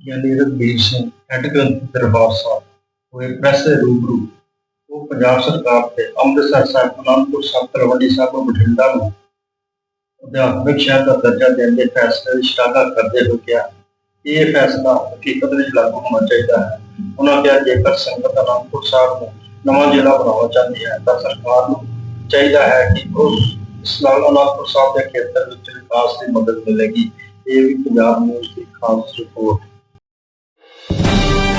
Giani Raghbir Singh head ਗ੍ਰੰਥੀ ਦਰਬਾਰ ਸਾਹਿਬ ਹੋਏ press ਰੂਬਰੂ। ਉਹ ਪੰਜਾਬ ਸਰਕਾਰ ਤੇ ਅੰਮ੍ਰਿਤਸਰ ਸਾਹਿਬ, ਅਨੰਦਪੁਰ ਸਾਹਿਬ, ਤਲਵੰਡੀ ਸਾਹਿਬ ਬਠਿੰਡਾ ਨੂੰ ਅਧਿਆਤਮਿਕ ਸ਼ਹਿਰ ਦਾ ਦਰਜਾ ਦੇਣ ਦੇ ਫੈਸਲੇ ਦੀ ਸ਼ਲਾਘਾ ਕਰਦੇ ਹੋਏ ਕਿਹਾ। ਇਹ ਫੈਸਲਾ ਹਕੀਕਤ ਵਿੱਚ ਲਾਗੂ ਹੋਣਾ ਚਾਹੀਦਾ ਹੈ। ਉਹਨਾਂ ਕਿਹਾ, ਜੇਕਰ ਸੰਗਤ ਅਨੰਦਪੁਰ ਸਾਹਿਬ ਨੂੰ ਨਵਾਂ ਜ਼ਿਲ੍ਹਾ ਬਣਾਉਣਾ ਚਾਹੁੰਦੀ ਹੈ, ਤਾਂ ਸਰਕਾਰ ਨੂੰ ਚਾਹੀਦਾ ਹੈ ਕਿ ਉਸ ਇਸ ਅਨੰਦਪੁਰ ਸਾਹਿਬ ਦੇ ਖੇਤਰ ਵਿੱਚ ਵਿਕਾਸ ਦੀ ਮਦਦ ਮਿਲੇਗੀ। ਇਹ ਵੀ ਪੰਜਾਬ ਨਿਊਜ਼ ਦੀ ਖਾਸ ਰਿਪੋਰਟ। ਸ੍ਰੀ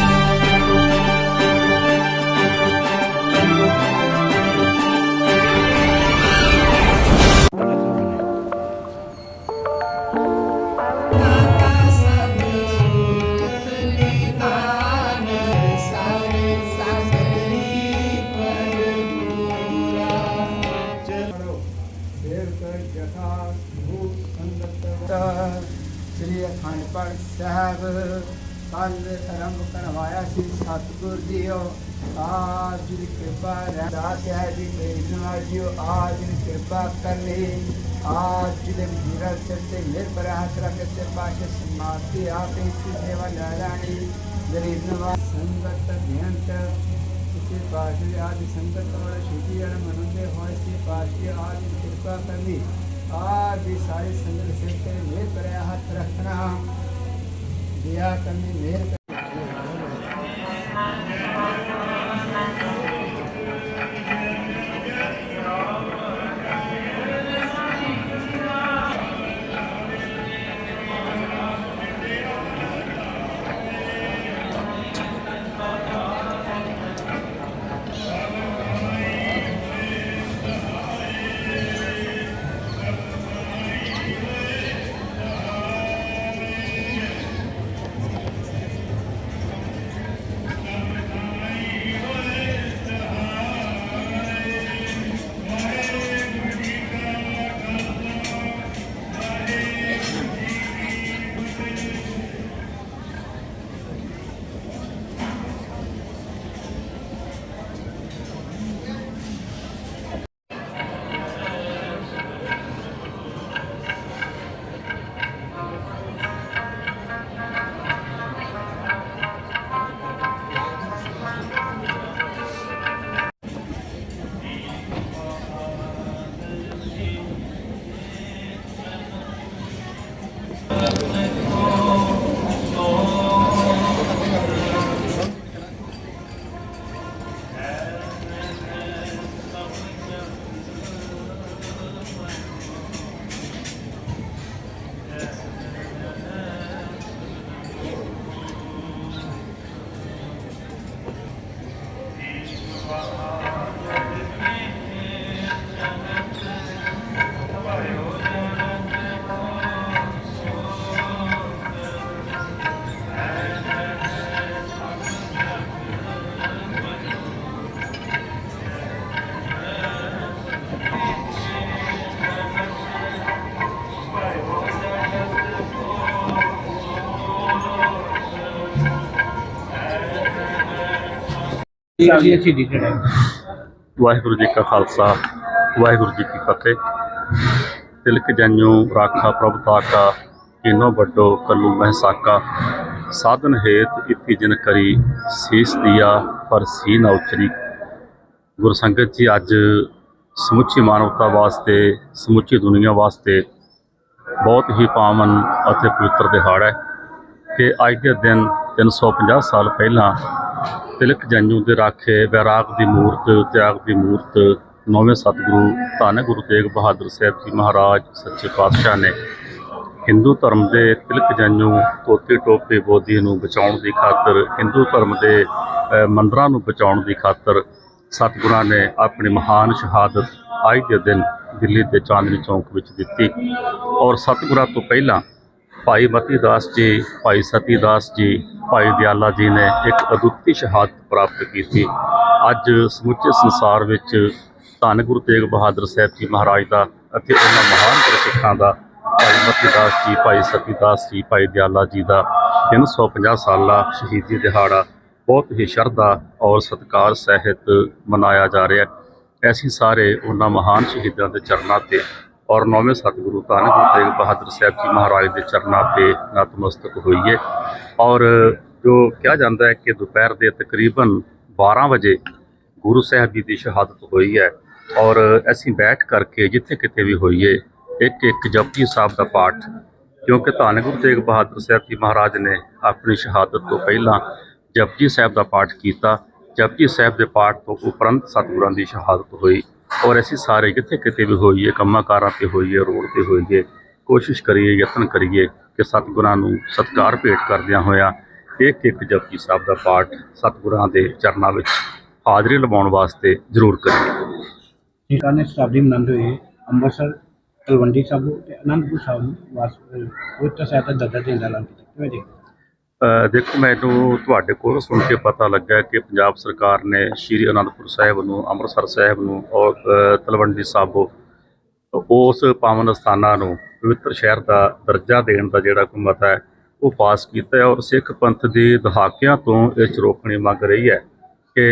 ਕੱਲ ਆਰੰਭ ਕਰਵਾਇਆ ਸੀ, ਸਤਿਗੁਰ ਜੀਓ ਆਪ ਜੀ ਦੀ ਕਿਰਪਾ ਰਹਿਦਾਸ ਹੈ ਜੀ ਮੇਰੀ ਨਵਾਜਿਓ ਆਪ ਜੀ ਦੀ ਕਿਰਪਾ ਕਰਨੀ ਆਪ ਜੀ ਦੇ ਜੀਰਾ ਸਿਰ ਤੇ ਮੇਰ ਹੱਥ ਰੱਖ ਕੇ ਪਾਸ਼ੇ ਸਮਾਪਤੀ ਆਪ ਇਸ ਸੇਵਾ ਲੈ ਲੈਣੀ। ਸੰਗਤ ਬੇਅੰਤ। ਕਿਸੇ ਪਾਸ਼ੇ ਆਦਿ ਸੰਗਤ ਵਾਲੇ ਸ਼ੁਧੀ ਜਨ ਮਨੁੰਦੇ ਹੋਏ ਸੀ, ਪਾਸ਼ੇ ਆਦਿ ਕਿਰਪਾ ਕਰਨੀ। ਆਪ ਦੀ ਸਾਰੀ ਸੰਗਤ ਸਿਰ ਤੇ ਮੇਰ ਹੱਥ ਰੱਖਣਾ। diácono, ਦਿਆ ਕਰਨੀ ਮੇਰ ਜੀ? ਅਸੀਂ ਦੀ ਜਿਹੜਾ ਵਾਹਿਗੁਰੂ ਜੀ ਕਾ ਖਾਲਸਾ ਵਾਹਿਗੁਰੂ ਜੀ ਕੀ ਫਤਿਹ। ਤਿਲਕ ਜੰਨੂ ਰਾਖਾ ਪ੍ਰਭ ਤਾਕਾ ਕਿਨੋ ਵੱਡੋ ਕੱਲੂ ਮਹਿਸਾਕਾ। ਸਾਧਨ ਹੇਤ ਇਤੀ ਜਨ ਕਰੀ ਸੀਸ ਦਿਆ ਪਰ ਸੀ ਨਾ ਉਚਰੀ। ਗੁਰੂ ਸੰਗਤ ਜੀ ਅੱਜ ਸਮੁੱਚੀ ਮਾਨਵਤਾ ਵਾਸਤੇ ਸਮੁੱਚੀ ਦੁਨੀਆ ਵਾਸਤੇ ਬਹੁਤ ਹੀ ਪਾਵਨ ਅਤੇ ਪਵਿੱਤਰ ਦਿਹਾੜਾ ਹੈ ਕਿ ਅੱਜ ਦੇ ਦਿਨ 350 ਸਾਲ ਪਹਿਲਾਂ ਤਿਲਕ ਜੰਜੂ ਦੇ ਰਾਖੇ, ਵੈਰਾਗ ਦੀ ਮੂਰਤ, ਤਿਆਗ ਦੀ ਮੂਰਤ, ਨੌਵੇਂ ਸਤਿਗੁਰੂ ਧੰਨ ਗੁਰੂ ਤੇਗ ਬਹਾਦਰ ਸਾਹਿਬ ਜੀ ਮਹਾਰਾਜ, ਸੱਚੇ ਪਾਤਸ਼ਾਹ ਨੇ ਹਿੰਦੂ ਧਰਮ ਦੇ ਤਿਲਕ ਜੰਜੂ ਤੋਤੇ ਟੋਪੇ ਬੋਧੀ ਨੂੰ ਬਚਾਉਣ ਦੀ ਖਾਤਰ, ਹਿੰਦੂ ਧਰਮ ਦੇ ਮੰਦਰਾਂ ਨੂੰ ਬਚਾਉਣ ਦੀ ਖਾਤਰ ਸਤਿਗੁਰਾਂ ਨੇ ਆਪਣੀ ਮਹਾਨ ਸ਼ਹਾਦਤ ਅੱਜ ਦੇ ਦਿਨ ਦਿੱਲੀ ਦੇ ਚਾਂਦਨੀ ਚੌਂਕ ਵਿੱਚ ਦਿੱਤੀ ਔਰ ਸਤਿਗੁਰਾਂ ਤੋਂ ਪਹਿਲਾਂ ਭਾਈ ਮਤੀ ਦਾਸ ਜੀ, ਭਾਈ ਸਤੀ ਦਾਸ ਜੀ, ਭਾਈ ਦਿਆਲਾ ਜੀ ਨੇ ਇੱਕ ਅਦੁੱਤੀ ਸ਼ਹਾਦਤ ਪ੍ਰਾਪਤ ਕੀਤੀ। ਅੱਜ ਸਮੁੱਚੇ ਸੰਸਾਰ ਵਿੱਚ ਧੰਨ ਗੁਰੂ ਤੇਗ ਬਹਾਦਰ ਸਾਹਿਬ ਜੀ ਮਹਾਰਾਜ ਦਾ ਅਤੇ ਉਹਨਾਂ ਮਹਾਨ ਗੁਰਸਿੱਖਾਂ ਦਾ, ਭਾਈ ਮਤੀ ਦਾਸ ਜੀ, ਭਾਈ ਸਤੀ ਦਾਸ ਜੀ, ਭਾਈ ਦਿਆਲਾ ਜੀ ਦਾ 350 ਸਾਲਾ ਸ਼ਹੀਦੀ ਦਿਹਾੜਾ ਬਹੁਤ ਹੀ ਸ਼ਰਧਾ ਔਰ ਸਤਿਕਾਰ ਸਹਿਤ ਮਨਾਇਆ ਜਾ ਰਿਹਾ। ਹੈ ਅਸੀਂ ਸਾਰੇ ਉਹਨਾਂ ਮਹਾਨ ਸ਼ਹੀਦਾਂ ਦੇ ਚਰਨਾਂ ਤੇ ਔਰ ਨੌਵੇਂ ਸਤਿਗੁਰੂ ਧੰਨ ਗੁਰੂ ਤੇਗ ਬਹਾਦਰ ਸਾਹਿਬ ਜੀ ਮਹਾਰਾਜ ਦੇ ਚਰਨਾਂ ਤੇ ਨਤਮਸਤਕ ਹੋਈਏ। ਔਰ ਜੋ ਕਿਹਾ ਜਾਂਦਾ ਹੈ ਕਿ ਦੁਪਹਿਰ ਦੇ ਤਕਰੀਬਨ 12 ਵਜੇ ਗੁਰੂ ਸਾਹਿਬ ਜੀ ਦੀ ਸ਼ਹਾਦਤ ਹੋਈ ਹੈ। ਔਰ ਅਸੀਂ ਬੈਠ ਕਰਕੇ ਜਿੱਥੇ ਕਿਤੇ ਵੀ ਹੋਈਏ ਇੱਕ ਇੱਕ ਜਪਜੀ ਸਾਹਿਬ ਦਾ ਪਾਠ, ਕਿਉਂਕਿ ਧੰਨ ਗੁਰੂ ਤੇਗ ਬਹਾਦਰ ਸਾਹਿਬ ਜੀ ਮਹਾਰਾਜ ਨੇ ਆਪਣੀ ਸ਼ਹਾਦਤ ਤੋਂ ਪਹਿਲਾਂ ਜਪਜੀ ਸਾਹਿਬ ਦਾ ਪਾਠ ਕੀਤਾ। ਜਪਜੀ ਸਾਹਿਬ ਦੇ ਪਾਠ ਤੋਂ ਉਪਰੰਤ ਸਤਿਗੁਰਾਂ ਦੀ ਸ਼ਹਾਦਤ ਹੋਈ। ਔਰ ਅਸੀਂ ਸਾਰੇ ਜਿੱਥੇ ਕਿਤੇ ਵੀ ਹੋਈਏ ਕੰਮਾਂ ਕਾਰਾਂ ਤੇ ਹੋਈਏ, ਰੋਡ ਤੇ ਹੋਈਏ, ਕੋਸ਼ਿਸ਼ ਕਰੀਏ, ਯਤਨ ਕਰੀਏ ਕਿ ਸਤਿਗੁਰਾਂ ਨੂੰ ਸਤਿਕਾਰ ਭੇਟ ਕਰਦਿਆਂ ਹੋਇਆਂ ਇੱਕ ਇੱਕ ਜਪਜੀ ਸਾਹਿਬ ਦਾ ਪਾਠ ਸਤਿਗੁਰਾਂ ਦੇ ਚਰਨਾਂ ਵਿੱਚ ਹਾਜ਼ਰੀ ਲਵਾਉਣ ਵਾਸਤੇ ਜ਼ਰੂਰ ਕਰੀਏ। ਸਰਕਾਰ ਨੇ ਸ਼ਤਾਬਦੀ ਮਨਾਉਂਦੇ ਹੋਏ ਅੰਮ੍ਰਿਤਸਰ ਤਲਵੰਡੀ ਸਾਹਿਬ ਤੇ ਅਨੰਦਪੁਰ ਸਾਹਿਬ ਨੂੰ ਵਾਸ ਪਵਿੱਤਰ ਸਾਹਿਬ ਦਾ ਦਰਜਾ ਦੇਣ ਦਾ ਐਲਾਨ ਕੀਤਾ। ਕਿਵੇਂ ਦੇਖਦੇ ਦੇਖੋ, ਮੈਨੂੰ ਤੁਹਾਡੇ ਕੋਲ ਸੁਣ ਕੇ ਪਤਾ ਲੱਗਾ ਕਿ ਪੰਜਾਬ ਸਰਕਾਰ ਨੇ ਸ਼੍ਰੀ ਅਨੰਦਪੁਰ ਸਾਹਿਬ ਨੂੰ, ਅੰਮ੍ਰਿਤਸਰ ਸਾਹਿਬ ਨੂੰ ਔਰ ਤਲਵੰਡੀ ਸਾਬੋ ਉਸ ਪਾਵਨ ਸਥਾਨਾਂ ਨੂੰ ਪਵਿੱਤਰ ਸ਼ਹਿਰ ਦਾ ਦਰਜਾ ਦੇਣ ਦਾ ਜਿਹੜਾ ਕੋਈ ਮਤਾ ਹੈ, ਉਹ ਪਾਸ ਕੀਤਾ ਹੈ ਔਰ ਸਿੱਖ ਪੰਥ ਦੇ ਦਹਾਕਿਆਂ ਤੋਂ ਇਹ ਚਰੋਕਣੀ ਮੰਗ ਰਹੀ ਹੈ ਕਿ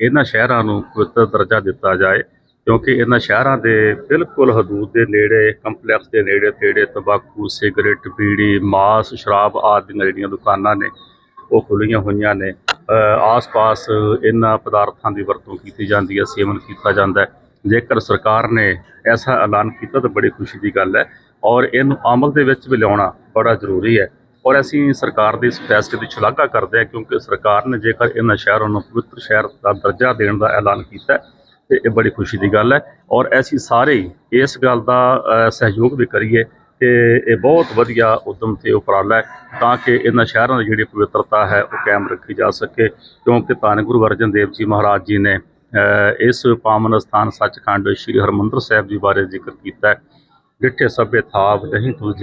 ਇਹਨਾਂ ਸ਼ਹਿਰਾਂ ਨੂੰ ਪਵਿੱਤਰ ਦਰਜਾ ਦਿੱਤਾ ਜਾਏ। ਕਿਉਂਕਿ ਇਹਨਾਂ ਸ਼ਹਿਰਾਂ ਦੇ ਬਿਲਕੁਲ ਹਦੂਦ ਦੇ ਨੇੜੇ, ਕੰਪਲੈਕਸ ਦੇ ਨੇੜੇ, ਤੇੜੇ, ਤੰਬਾਕੂ, ਸਿਗਰਟ ਬੀੜੀ ਮਾਸ, ਸ਼ਰਾਬ ਆਦਿ ਦੀਆਂ ਜਿਹੜੀਆਂ ਦੁਕਾਨਾਂ ਨੇ, ਉਹ ਖੁੱਲ੍ਹੀਆਂ ਹੋਈਆਂ ਨੇ। ਆਸ-ਪਾਸ ਇਹਨਾਂ ਪਦਾਰਥਾਂ ਦੀ ਵਰਤੋਂ ਕੀਤੀ ਜਾਂਦੀ ਹੈ, ਸੇਵਨ ਕੀਤਾ ਜਾਂਦਾ ਹੈ। ਜੇਕਰ ਸਰਕਾਰ ਨੇ ਐਸਾ ਐਲਾਨ ਕੀਤਾ ਤਾਂ ਬੜੀ ਖੁਸ਼ੀ ਦੀ ਗੱਲ ਹੈ ਔਰ ਇਹਨੂੰ ਅਮਲ ਦੇ ਵਿੱਚ ਵੀ ਲਿਆਉਣਾ ਬੜਾ ਜ਼ਰੂਰੀ ਹੈ। ਔਰ ਅਸੀਂ ਸਰਕਾਰ ਦੇ ਇਸ ਫੈਸਲੇ ਦੀ ਸ਼ਲਾਘਾ ਕਰਦੇ ਹਾਂ ਕਿਉਂਕਿ ਸਰਕਾਰ ਨੇ ਜੇਕਰ ਇਹਨਾਂ ਸ਼ਹਿਰਾਂ ਨੂੰ ਪਵਿੱਤਰ ਸ਼ਹਿਰ ਦਾ ਦਰਜਾ ਦੇਣ ਦਾ ਐਲਾਨ ਕੀਤਾ ਤੇ ਇਹ ਬੜੀ ਖੁਸ਼ੀ ਦੀ ਗੱਲ ਹੈ ਔਰ ਅਸੀਂ ਸਾਰੇ ਹੀ ਇਸ ਗੱਲ ਦਾ ਸਹਿਯੋਗ ਵੀ ਕਰੀਏ ਕਿ ਇਹ ਬਹੁਤ ਵਧੀਆ ਉਦਮ ਤੇ ਉਪਰਾਲਾ ਹੈ ਤਾਂ ਕਿ ਇਹਨਾਂ ਸ਼ਹਿਰਾਂ ਦੀ ਜਿਹੜੀ ਪਵਿੱਤਰਤਾ ਹੈ ਉਹ ਕਾਇਮ ਰੱਖੀ ਜਾ ਸਕੇ ਕਿਉਂਕਿ ਧੰਨ ਗੁਰੂ ਅਰਜਨ ਦੇਵ ਜੀ ਮਹਾਰਾਜ ਜੀ ਨੇ ਇਸ ਪਾਵਨ ਸਥਾਨ ਸੱਚਖੰਡ ਸ੍ਰੀ ਹਰਮੰਦਰ ਸਾਹਿਬ ਜੀ ਬਾਰੇ ਜ਼ਿਕਰ ਕੀਤਾ ਹੈ। ਡਿੱਠੇ ਸਭੇ ਥਾਪ ਨਹੀਂ ਤੂੰ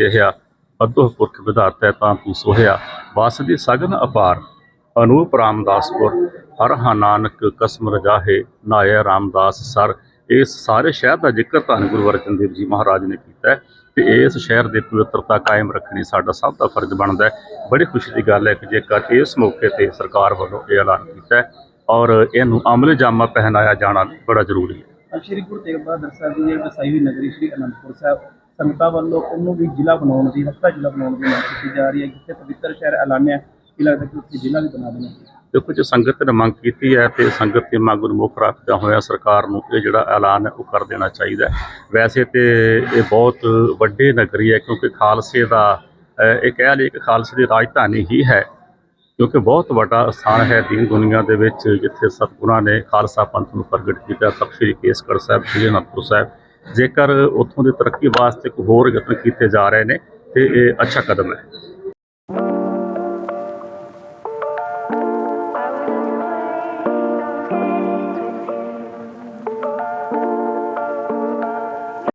ਅਦੋਹ ਪੁਰਖ ਵਿਧਾਤਾ ਤਾਂ ਤੂੰ ਸੋਹਿਆ, ਵਸ ਦੀ ਸਗਨ ਅਪਾਰ। ਅਨੂਪ ਰਾਮਦਾਸਪੁਰ, ਹਰ ਹਾ ਨਾਨਕ ਕਸਮ ਰਜਾਹੇ ਨਾਇਆ ਰਾਮਦਾਸ ਸਰ। ਇਸ ਸਾਰੇ ਸ਼ਹਿਰ ਦਾ ਜ਼ਿਕਰ ਧੰਨ ਗੁਰੂ ਅਰਜਨ ਦੇਵ ਜੀ ਮਹਾਰਾਜ ਨੇ ਕੀਤਾ ਹੈ ਤੇ ਇਸ ਸ਼ਹਿਰ ਦੀ ਪਵਿੱਤਰਤਾ ਕਾਇਮ ਰੱਖਣੀ ਸਾਡਾ ਸਭ ਦਾ ਫਰਜ਼ ਬਣਦਾ ਹੈ। ਬੜੀ ਖੁਸ਼ੀ ਦੀ ਗੱਲ ਹੈ ਕਿ ਜੇਕਰ ਇਸ ਮੌਕੇ ਤੇ ਸਰਕਾਰ ਵੱਲੋਂ ਇਹ ਐਲਾਨ ਕੀਤਾ ਹੈ ਔਰ ਇਹਨੂੰ ਅਮਲ ਜਾਮਾ ਪਹਿਨਾਇਆ ਜਾਣਾ ਬੜਾ ਜ਼ਰੂਰੀ ਹੈ। ਸ਼੍ਰੀ ਗੁਰੂ ਤੇਗ ਬਹਾਦਰ ਸਾਹਿਬ ਜੀ ਦੀ ਵਸਾਈ ਹੋਈ ਨਗਰੀ ਸ਼੍ਰੀ ਅਨੰਦਪੁਰ ਸਾਹਿਬ, ਸੰਗਤਾਂ ਵੱਲੋਂ ਉਹਨੂੰ ਵੀ ਜ਼ਿਲ੍ਹਾ ਬਣਾਉਣ ਦੀ ਹਫਤਾ ਜ਼ਿਲ੍ਹਾ ਬਣਾਉਣ ਦੀ ਮੰਗ ਕੀਤੀ ਜਾ ਰਹੀ ਹੈ, ਜਿੱਥੇ ਪਵਿੱਤਰ ਸ਼ਹਿਰ ਐਲਾਨਿਆ ਕੀ ਲੱਗਦਾ ਕਿ ਉੱਥੇ ਜ਼ਿਲ੍ਹਾ ਵੀ ਬਣਾ ਦੇਣਾ। ਦੇਖੋ ਜੇ ਸੰਗਤ ਨੇ ਮੰਗ ਕੀਤੀ ਹੈ ਤੇ ਸੰਗਤ ਦੀ ਮੰਗ ਨੂੰ ਮੁੱਖ ਰੱਖਦਿਆਂ ਹੋਇਆ ਸਰਕਾਰ ਨੂੰ ਇਹ ਜਿਹੜਾ ਐਲਾਨ ਹੈ ਉਹ ਕਰ ਦੇਣਾ ਚਾਹੀਦਾ ਵੈਸੇ ਤੇ ਇਹ ਬਹੁਤ ਵੱਡੇ ਨਗਰੀ ਹੈ ਕਿਉਂਕਿ ਖਾਲਸੇ ਦਾ ਇਹ ਕਹਿ ਲਈ ਕਿ ਖਾਲਸੇ ਦੀ ਰਾਜਧਾਨੀ ਹੀ ਹੈ, ਕਿਉਂਕਿ ਬਹੁਤ ਵੱਡਾ ਸਥਾਨ ਹੈ ਦੀਨ ਦੁਨੀਆ ਦੇ ਵਿੱਚ ਜਿੱਥੇ ਸਤਿਗੁਰਾਂ ਨੇ ਖਾਲਸਾ ਪੰਥ ਨੂੰ ਪ੍ਰਗਟ ਕੀਤਾ। ਤਖਤ ਸ੍ਰੀ ਕੇਸਗੜ੍ਹ ਸਾਹਿਬ, ਸ੍ਰੀ ਅਨੰਦਪੁਰ ਸਾਹਿਬ। ਜੇਕਰ ਉੱਥੋਂ ਦੀ ਤਰੱਕੀ ਵਾਸਤੇ ਕੋਈ ਹੋਰ ਯਤਨ ਕੀਤੇ ਜਾ ਰਹੇ ਨੇ ਤੇ ਇਹ ਅੱਛਾ ਕਦਮ ਹੈ।